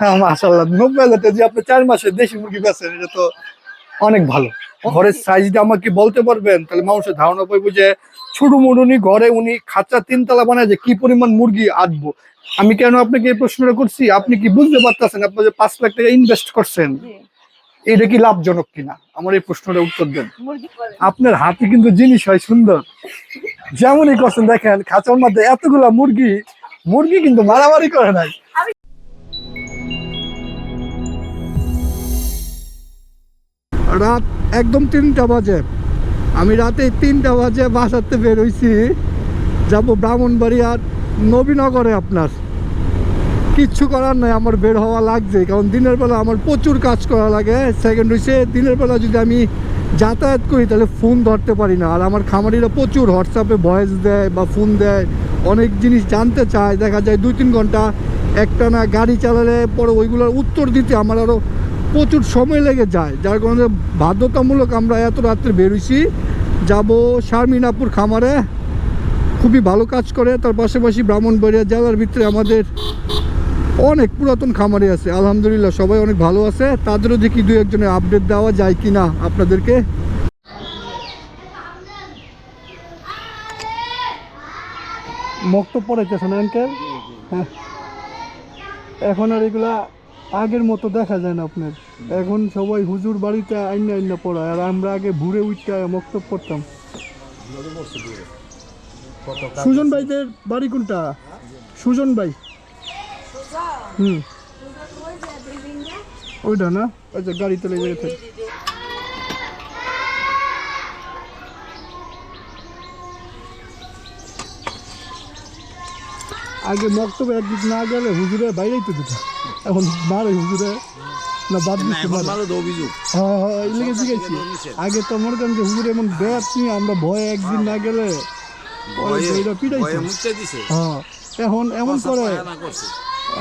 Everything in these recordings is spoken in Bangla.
হ্যাঁ মাশাল্লাহ হাজার যে আপনি চার মাসে দেশি মুরগি বেচেন এটা তো অনেক ভালো। ঘরের সাইজটা আমাকে বলতে পারবেন তাহলে মানুষের ধারণা পাইবো যে ছোট মুরুনি ঘরে উনি খাঁচা তিনতলা বানায় যে কি পরিমাণ মুরগি আটবো। আমি কেন আপনাকে এই প্রশ্নটা করছি? আপনি কি বুঝতে পারতেছেন আপনি যে পাঁচ লাখ টাকা ইনভেস্ট করছেন? এটা কি লাভজনক কিনা? আমার এই প্রশ্নটা উত্তর দেন। আপনার হাতে কিন্তু জিনিস হয় সুন্দর। যেমনই করছেন দেখেন খাঁচার মধ্যে এতগুলা মুরগি মুরগি কিন্তু মারামারি করে নাই। রাত একদম তিনটা বাজে। আমি রাতে তিনটা বাজে বাসাতে বের হইছি। যাব ব্রাহ্মণবাড়িয়ার নবীনগরে আপনার। কিচ্ছু করার নাই, আমার বের হওয়া লাগছে, কারণ দিনের বেলা আমার প্রচুর কাজ করা লাগে। সেকেন্ড হইছে, দিনের বেলা যদি আমি যাতায়াত করি, তাহলে ফোন ধরতে পারি না। আর আমার খামারিরা প্রচুর হোয়াটসঅ্যাপে ভয়েস দেয় বা ফোন দেয়, অনেক জিনিস জানতে চায়। দেখা যায় দুই তিন ঘণ্টা একটা না গাড়ি চালালে পরে ওইগুলোর উত্তর দিতে আমার আরও প্রচুর সময় লেগে যায় যার কারণে বাধ্যতামূলক আমরা এত রাত্রে বেরোইছি। যাব শারমিনাপুর খামারে খুবই ভালো কাজ করে তার পাশাপাশি ব্রাহ্মণবাড়িয়া জেলার ভিতরে আমাদের অনেক পুরাতন খামারে আছে। আলহামদুলিল্লাহ সবাই অনেক ভালো আছে। তাদেরও দেখি দু একজনের আপডেট দেওয়া যায় কি না আপনাদেরকে পড়াইতেছেন আঙ্কেল হ্যাঁ। এখন আর এগুলা আগের মতো দেখা যায় না আপনার। এখন সবাই হুজুর বাড়িতে আইনা আইনা পড়ায়, আর আমরা আগে ভুরে উঠতে মক্তব পড়তাম সুজন ভাইদের বাড়ি কোনটা? সুজন ভাই। হুম। ওইটা না? আচ্ছা গাড়িতে লেগে গেছে। আগে মক্তবে একদিক না গেলে হুজুরে বাইরেই তো দিত এখন মারে হুজুরে না বাদ দিচ্ছে এখন মারে। ভালো তো অভিযোগ। হ্যাঁ হ্যাঁ এই লেগে আগে তো মনে করেন যে হুজুর এমন ব্যাপ নিয়ে আমরা ভয়ে একদিন না গেলে পরে দিছে। হ্যাঁ এখন এমন করে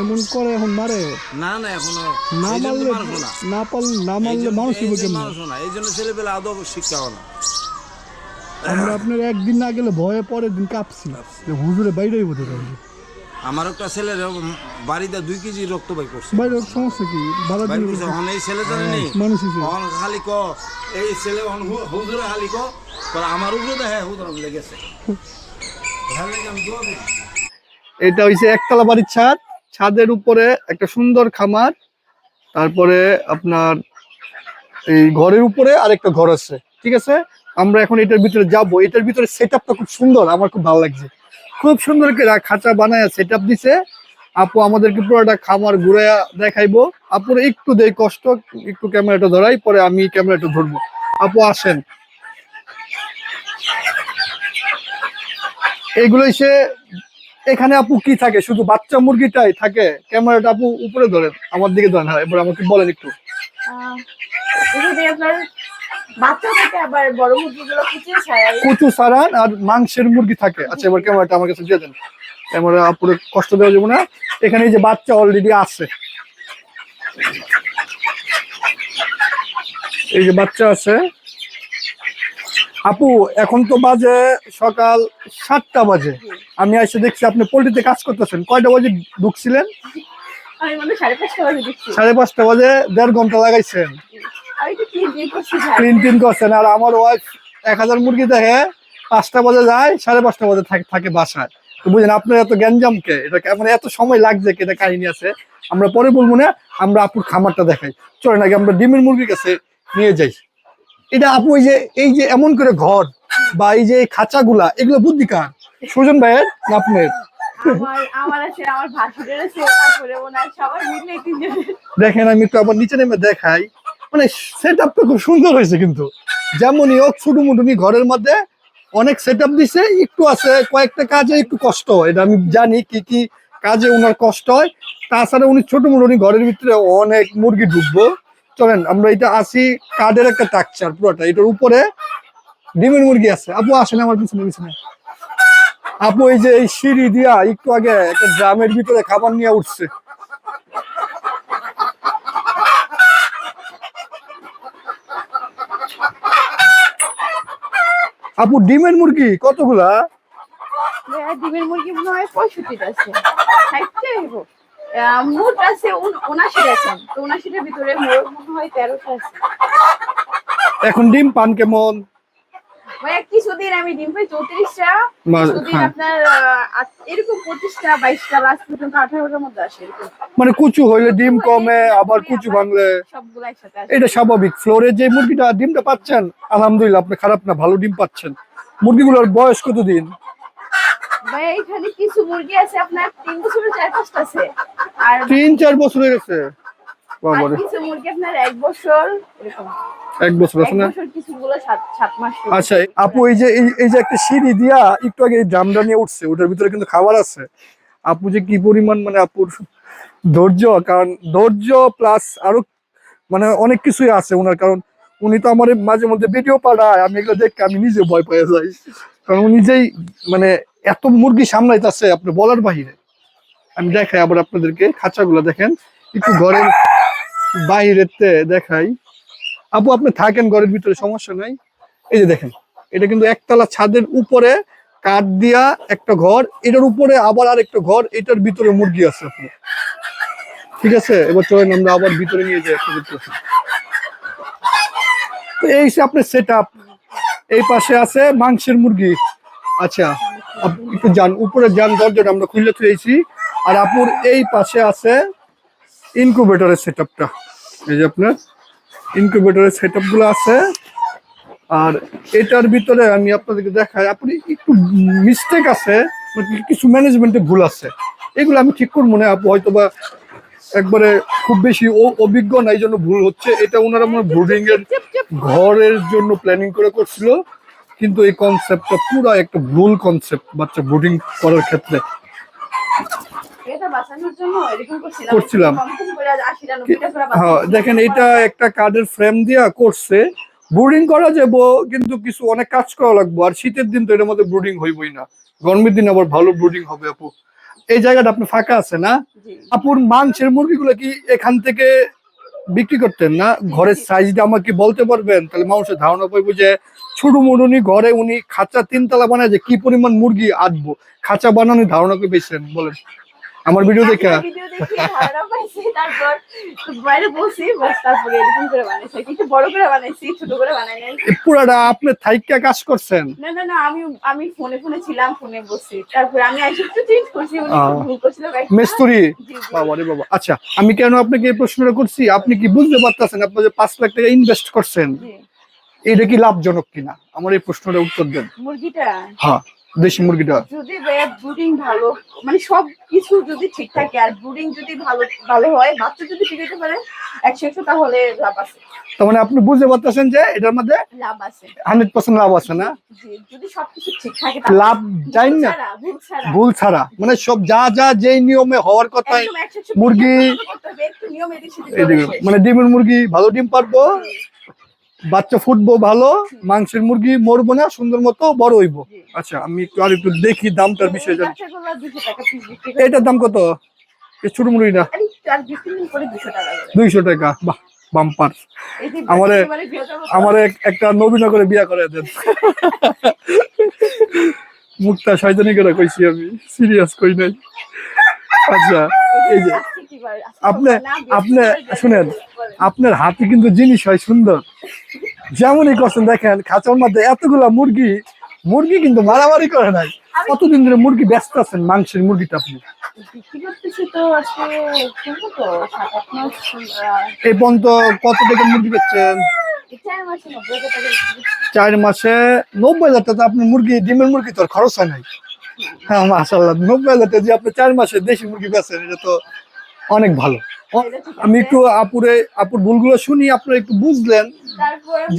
এমন করে এখন মারে। না না এখনও না মারলে না। পারলে না মারলে মানুষ এই জন্য ছেলেপেলে আদৌ শিক্ষা হয় না। আমরা আপনার একদিন না গেলে ভয়ে পরের দিন কাঁপছি। হুজুরে বাইরেই বোঝে যাবে আমার একটা ছেলের বাড়িতে দুই কেজি রক্ত বাই করছে। সমস্যা কি? এই ছেলে জানে নেই মানুষ হিসেবে। এখন খালি ক এই ছেলে হুজুরে খালি ক আমার উপরে হ্যাঁ হুজুর লেগেছে। এটা হইছে একতলা বাড়ির ছাদ। ছাদের উপরে একটা সুন্দর খামার। তারপরে আপনার এই ঘরের উপরে আরেকটা ঘর আছে। ঠিক আছে? আমরা এখন এটার ভিতরে যাব। এটার ভিতরে সেট খুব সুন্দর। আমার খুব ভালো লাগছে। খুব সুন্দর করে খাঁচা বানায় সেট আপ দিছে। আপু আমাদেরকে পুরোটা খামার ঘুরে দেখাইবো। আপুর একটু দেই কষ্ট, একটু ক্যামেরাটা ধরাই, পরে আমি ক্যামেরাটা ধরবো। আপু আসেন। এইগুলো এসে এখানে আপু কি থাকে? শুধু বাচ্চা মুরগিটাই থাকে? ক্যামেরাটা আপু উপরে ধরেন, আমার দিকে ধরেন হ্যাঁ এবার আমাকে বলেন একটু। কচু সারান আর মাংসের মুরগি থাকে। আচ্ছা এবার ক্যামেরাটা আমার কাছে দিয়ে দেন। ক্যামেরা আপুরে কষ্ট দেওয়া যাবে না। এখানে যে বাচ্চা অলরেডি আছে। এই যে বাচ্চা আছে। আপু, এখন তো বাজে সকাল সাতটা বাজে। আমি এসে দেখছি আপনি পোল্ট্রিতে কাজ করতেছেন। কয়টা বাজে ঢুকছিলেন? সাড়ে পাঁচটা বাজে দেড় ঘণ্টা লাগাইছেন। ক্লিন করছেন আর আমার ওয়াইফ এক হাজার মুরগি দেখে পাঁচটা বাজে যায় সাড়ে পাঁচটা বাজে থাকে থাকে বাসায়। তো বুঝলেন আপনার এত গ্যাঞ্জাম কে? এটা মানে এত সময় লাগছে এটা কাহিনী আছে? আমরা পরে বলব না আমরা আপুর খামারটা দেখাই। চলে নাকি আমরা ডিমের মুরগির কাছে নিয়ে যাই। এটা আপু এই যে এই যে এমন করে ঘর বা এই যে খাঁচাগুলা এগুলো বুদ্ধি কার? সুজন ভাইয়ের না আপনার? দেখেন, আমি একটু আবার নিচে নেমে দেখাই। মানে সেট আপটা খুব সুন্দর হয়েছে কিন্তু। যেমনই হোক ছোটো মুটুনি ঘরের মধ্যে অনেক সেট আপ দিছে, একটু আছে, কয়েকটা কাজে একটু কষ্ট হয়। এটা আমি জানি কি কি কাজে ওনার কষ্ট হয়। তাছাড়া উনি ছোট মুটুনি ঘরের ভিতরে অনেক মুরগি ঢুকবো। চলেন, আমরা এটা আসি কাঠের একটা টাকচার পুরোটা। এটার উপরে ডিমের মুরগি আছে। আপু, আসেন আমার পিছনে পিছনে। আপু এই যে এই সিঁড়ি দিয়া একটু আগে একটা ড্রামের ভিতরে খাবার নিয়ে উঠছে। আপু ডিমের মুরগি কতগুলা? ডিমের মুরগি মনে হয় পঁয়ষট্টিটা আছে। ষাটটা হইব। আহ, মোট আছে উন- উনাশি তো উনাশিটার ভিতরে মোট মনে হয় তেরোটা আছে। এখন ডিম পান কেমন মানে কিছুদিন আমি ডিম পাই চৌত্রিশটা কিছুদিন হ্যাঁ। আপনার এরকম পঁচিশটা বাইশটা লাস্ট পর্যন্ত আঠারোটার মধ্যে আসে মানে কুচু হইলে ডিম কমে আবার কুচু ভাঙলে সবগুলো একসাথে এটা স্বাভাবিক। ফ্লোরে যে মুরগিটা ডিমটা পাচ্ছেন আলহামদুলিল্লাহ আপনি খারাপ না ভালো ডিম পাচ্ছেন। মুরগিগুলোর বয়স কতদিন? ভাই এখানে কিছু মুরগি আছে আপনার তিন বছরের চার পাঁচটা আছে। আর তিন চার বছর হয়ে গেছে কিছু মুরগি আপনার এক বছর এরকম। এক বছর আছে না? আচ্ছা আপু এই যে এই- যে একটা সিঁড়ি দিয়া একটু আগে ড্রামটা নিয়ে উঠছে ওটার ভিতরে কিন্তু খাবার আছে। আপু যে কি পরিমাণ মানে আপুর ধৈর্য কারণ ধৈর্য প্লাস আরও মানে অনেক কিছুই আছে ওনার কারণ উনি তো আমার মাঝে মধ্যে ভিডিও পাঠায় আমি এগুলো দেখে আমি নিজে ভয় পেয়ে যাই। কারণ উনি যেই মানে এত মুরগি সামলাইতেছে আপনি বলার বাহিরে। আমি দেখাই আবার আপনাদেরকে খাঁচাগুলো দেখেন একটু ঘরের বাইরেতে দেখাই। আপু, আপনি থাকেন ঘরের ভিতরে, সমস্যা নাই। এই যে দেখেন, এটা কিন্তু একতলা ছাদের উপরে কাঠ দিয়া একটা ঘর, এটার উপরে আবার আর একটা ঘর, এটার ভিতরে মুরগি আছে আপনার ঠিক আছে? এবার চলেন আমরা আবার ভিতরে নিয়ে যাই একটা ভিতরে। তো এই আপনার সেট আপ এই পাশে আছে মাংসের মুরগি। আচ্ছা একটু যান, উপরে যান, দরজাটা আমরা খুলে তুলেছি। আর আপুর এই পাশে আছে ইনকুবেটরের সেট আপটা এই যে আপনার ইনকিউবেটরের সেটগুলো আছে। আর এটার ভিতরে আমি আপনাদেরকে দেখাই আপনি একটু মিস্টেক আছে মানে কিছু ম্যানেজমেন্টে ভুল আছে। এগুলো আমি ঠিক করব না হয়তো বা একবারে খুব বেশি অভিজ্ঞ না এই জন্য ভুল হচ্ছে। এটা ওনারা মনে ব্রুডিং এর। ঘরের জন্য প্ল্যানিং করে করছিল। কিন্তু এই কনসেপ্টটা পুরো একটা ভুল কনসেপ্ট বাচ্চা বোর্ডিং করার ক্ষেত্রে। বাঁচাচ্ছি। দেখেন এটা একটা কার্ডের ফ্রেম দিয়া করছে। ব্রুডিং করা যাব কিন্তু কিছু অনেক কাজ করা লাগবে। আর শীতের দিন তো এটার মধ্যে ব্রুডিং হইবই না। গরমের দিন আবার ভালো ব্রুডিং হবে আপু। এই জায়গাটা আপনি ফাঁকা আছে না? আপুর মাংসের মুরগিগুলো কি এখান থেকে বিক্রি করতেন না? ঘরের সাইজটা আমাকে বলতে পারবেন? তাহলে মানুষের ধারণা পাইবো যে ছোট মুরুনি ঘরে উনি খাঁচা তিনতলা বানায় যে কি পরিমাণ মুরগি আটবো। খাঁচা বানানোর ধারণা পেয়েছেন বলেন। আমার ভিডিও দেখে। ভিডিও দেখে ধারণা পাইছি, তারপর বাইরে বসি বাস তারপরে এরকম করে বানাইছি কিন্তু বড় করে বানাইছি ছোট করে বানাই নাই। পুরাটা আপনি থাইকা কাজ করছেন? না না না আমি আমি ফোনে ফোনে ছিলাম ফোনে বসি। তারপরে আমি আইসি একটু চেঞ্জ করছি উনি ভুল করছিল মেস্তুরি? জি, জি। বাবা রে বাবা। আচ্ছা আমি কেন আপনাকে এই প্রশ্নটা করছি? আপনি কি বুঝতে পারতেছেন আপনি যে পাঁচ লাখ টাকা ইনভেস্ট করছেন। এটা কি লাভজনক কিনা? আমার এই প্রশ্নটা উত্তর দেন। মুরগিটা? হ্যাঁ। দেশি মুরগিটা? যদি ব্রুডিং ভালো মানে সব কিছু যদি ঠিক থাকে আর ব্রুডিং যদি ভালো ভালো হয় বাচ্চা যদি ঠিক হতে পারে একশো একশো তাহলে লাভ আছে। তার মানে আপনি বুঝতে পারতেছেন যে এটার মধ্যে লাভ আছে। হান্ড্রেড পার্সেন্ট লাভ আছে না? যদি সবকিছু ঠিক থাকে লাভ যাই না। ভুল ছাড়া। মানে সব যা যা যেই নিয়মে হওয়ার কথা মুরগি-। মানে ডিমের মুরগি ভালো ডিম পারব বাচ্চা ফুটবো ভালো মাংসের মুরগি মরবো না সুন্দর মতো বড় হইবো। আচ্ছা আমি একটু আর একটু দেখি দামটার বিষয়ে জানি। বাচ্চাগুলো 200 টাকা piece বিক্রি করে। এটার দাম কত? ছোট মুরগিটা। আর একটু আর বিক্রি করে 200 টাকা করে। দুইশো টাকা বাহ বাম্পার। আমারে- আমার একটা নবীনগরে বিয়া করে দেন। মুক্তা শয়তানি করে কইছি আমি সিরিয়াস কই নাই। আচ্ছা এই যে আপনি আপনি শুনেন আপনার হাতে কিন্তু জিনিস হয় সুন্দর। যেমনই করছেন দেখেন খাঁচার মধ্যে এতগুলা মুরগি মুরগি কিন্তু মারামারি করে নাই। কতদিন ধরে মুরগি ব্যস্ত আছেন মাংসের মুরগিটা আপনি? এই পর্যন্ত কত টাকা মুরগি বেচছেন? চার মাসে নব্বই হাজার টাকা বিক্রি করছি। চার মাসে নব্বই হাজার টাকা আপনি মুরগি ডিমের মুরগি তো খরচ হয় নাই। হ্যাঁ মাসাল্লাহ নব্বই হাজার টাকা যে আপনি চার মাসে দেশি মুরগি বেচেন এটা তো অনেক ভালো। আমি একটু আপুরে আপুর ভুলগুলো শুনি আপনারা একটু বুঝলেন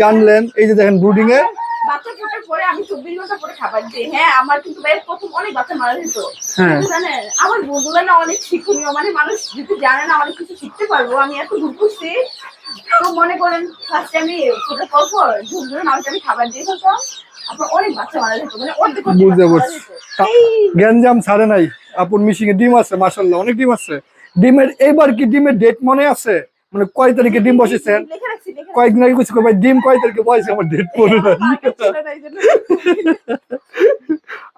জানলেন। এই যে দেখেন ব্রুডিং এ। বাচ্চা ফোটার পরে আমি চব্বিশ ঘণ্টা পরে খাবার দিই। হ্যাঁ আমার কিন্তু ভাই প্রথম অনেক বাচ্চা মারা যেত। হ্যাঁ। জানেন আমার বন্ধুরা না অনেক শিক্ষণীয়। মানে মানুষ যদি জানে না অনেক কিছু শিখতে পারব। আমি এত ভুল করছি। তো মনে করেন ফার্স্টে আমি ফোটার পর পর আমি খাবার দিয়ে বুঝতে পারছি। গ্যাঞ্জাম ছাড়ে নাই। আপুর মিশিং এ ডিম আছে মাসাল্লাহ অনেক ডিম আছে। ডিমের এইবার কি ডিমের ডেট মনে আছে? মানে কয় তারিখে ডিম বসেছেন? কয়েকদিন আগে কিছু ভাই ডিম কয় তারিখে বসেছে? আমার ডেট পড়ে নাই।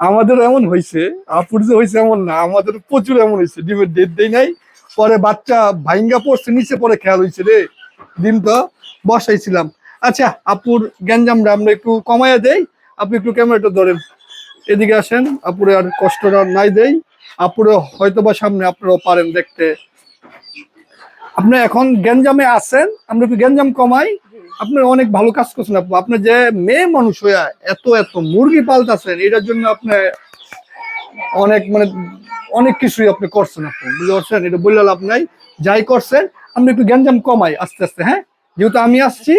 আমাদের এমন হয়েছে আপুর যে হয়েছে এমন না আমাদের প্রচুর এমন হয়েছে ডিমের ডেট দেই নাই পরে বাচ্চা ভাইঙ্গা পড়ছে নিচে পরে খেয়াল হয়েছে রে। ডিম তো বসাইছিলাম। আচ্ছা আপুর গ্যাঞ্জামটা আমরা একটু কমাইয়া দেই। আপনি একটু ক্যামেরাটা ধরেন। এদিকে আসেন আপুরে আর কষ্টটা নাই দেই। আপুরে হয়তো বা সামনে, আপনারাও পারেন দেখতে। আপনি এখন গ্যাঞ্জামে আছেন, আমরা একটু গ্যাঞ্জাম কমাই। আপনি অনেক ভালো কাজ করছেন আপু। আপনি যে মেয়ে মানুষ হইয়া এত এত মুরগি পালতাছেন, এটার জন্য আপনি অনেক মানে অনেক কিছুই আপনি করছেন আপনি বুঝতে পারছেন? এটা বললে লাভ নাই। যাই করছেন আপনি একটু গ্যাঞ্জাম কমাই আস্তে আস্তে হ্যাঁ? যেহেতু আমি আসছি,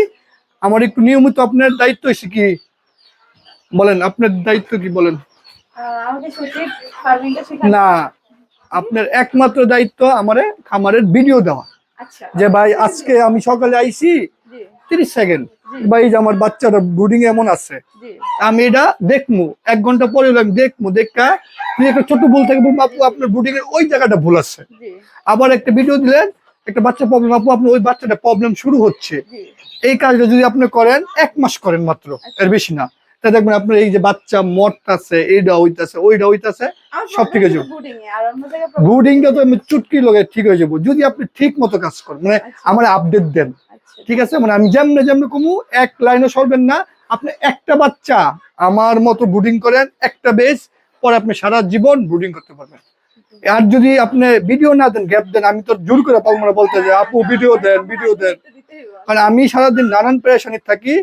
আমার একটু নিয়মিত আপনার দায়িত্ব এসে কি? বলেন, আপনার দায়িত্ব কি বলেন? না আপনার একমাত্র দায়িত্ব আমারে খামারের ভিডিও দেওয়া। আচ্ছা। যে ভাই আজকে আমি সকালে আইছি তিরিশ সেকেন্ড ভাই এই যে আমার বাচ্চাটা ব্রুডিং এমন আছে। আমি এটা দেখমু। এক ঘণ্টা পরে আমি দেখমু দেখা। তুই একটা ছোট ভুল থেকে বলব আপু আপনার ব্রুডিং এর ওই জায়গাটা ভুল আছে। আবার একটা ভিডিও দিলেন একটা বাচ্চা প্রবলেম আপু আপনার ওই বাচ্চাটা প্রবলেম শুরু হচ্ছে। এই কাজটা যদি আপনি করেন এক মাস করেন মাত্র এর বেশি না। তা দেখবেন আপনার এই যে বাচ্চা মট আছে এইটা হইতাছে ওইটা হইতাছে সব ঠিক জায়গায় problem- ব্রুডিংটা তো আমি চুটকি লগে ঠিক হয়ে যাব। যদি আপনি ঠিক মতো কাজ করেন মানে আচ্ছা। আমার আপডেট দেন। আচ্ছা, ঠিক আছে? মানে আমি যেমনে যেমনে কমু এক লাইনে সরবেন না। আপনি একটা বাচ্চা আমার মতো ব্রুডিং করেন একটা বেস পরে আপনি সারা জীবন ব্রুডিং করতে পারবেন। আর যদি আপনি ভিডিও না দেন গ্যাপ দেন আমি তো জোর করে পালমারা বলতে যে আপু ভিডিও দেন ভিডিও দেন। কারণ আমি সারাদিন নানান প্রেশানি থাকি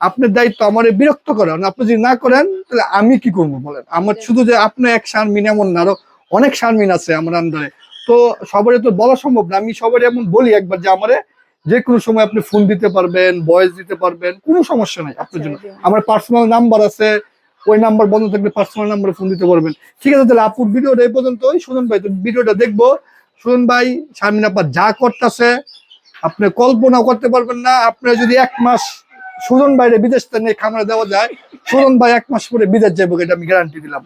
আপনার দায়িত্ব আমার বিরক্ত করেন। আপনি যদি না করেন তাহলে আমি কি করব বলেন? আমার শুধু যে আপনি এক শারমিন এমন না আরও অনেক শারমিন আছে আমার আন্ডারে। তো সবারই তো বলা সম্ভব না আমি সবারই এমন বলি একবার যে আমারে যে কোনো সময় আপনি ফোন দিতে পারবেন ভয়েস দিতে পারবেন কোনো সমস্যা নাই আপনার জন্য। আমার পার্সোনাল নাম্বার আছে ওই নাম্বার বন্ধ থাকলে পার্সোনাল নাম্বারে ফোন দিতে পারবেন। ঠিক আছে তাহলে আপুর ভিডিওটা এই পর্যন্তই। সুজন ভাই তো ভিডিওটা দেখব। সুজন ভাই শারমিন আপা যা করতেছে আপনি কল্পনা করতে পারবেন না। আপনার যদি এক মাস সুজন বাইরে বিদেশ নিয়ে খামারে দেওয়া যায়। সুজন ভাই এক মাস পরে বিদেশ যাব এটা আমি গ্যারান্টি দিলাম।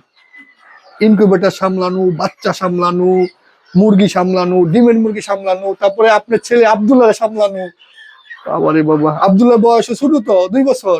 ইনকিউবেটার সামলানো বাচ্চা সামলানো মুরগি সামলানো ডিমের মুরগি সামলানো তারপরে আপনার ছেলে আবদুল্লাহ সামলানো। আবার বাবা। আবদুল্লাহ বয়স ছোট তো দুই বছর।